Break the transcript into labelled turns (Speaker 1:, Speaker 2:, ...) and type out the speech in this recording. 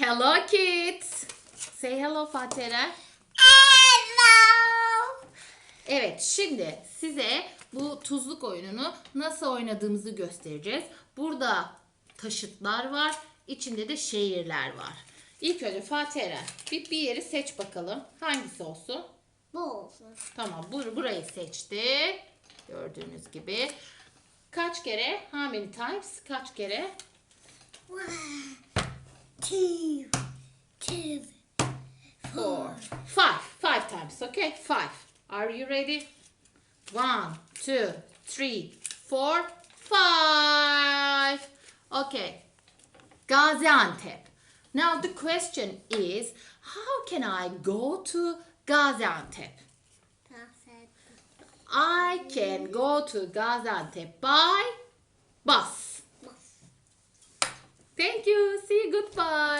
Speaker 1: Hello kids. Say hello Fatera.
Speaker 2: Hello.
Speaker 1: Evet şimdi size bu tuzluk oyununu nasıl oynadığımızı göstereceğiz. Burada taşıtlar var. içinde de şehirler var. İlk önce Fatera bir, bir yeri seç bakalım. Hangisi olsun?
Speaker 2: Bu olsun.
Speaker 1: Tamam bur burayı seçti. Gördüğünüz gibi. Kaç kere? How many times? Kaç kere?
Speaker 2: One, two, two,
Speaker 1: Four. Five. Five times. Okay? Five. Are you ready? One, two, three, four, five. Okay. Gaziantep. Now the question is, how can I go to Gaziantep? I can go to Gaziantep by see. you. Goodbye.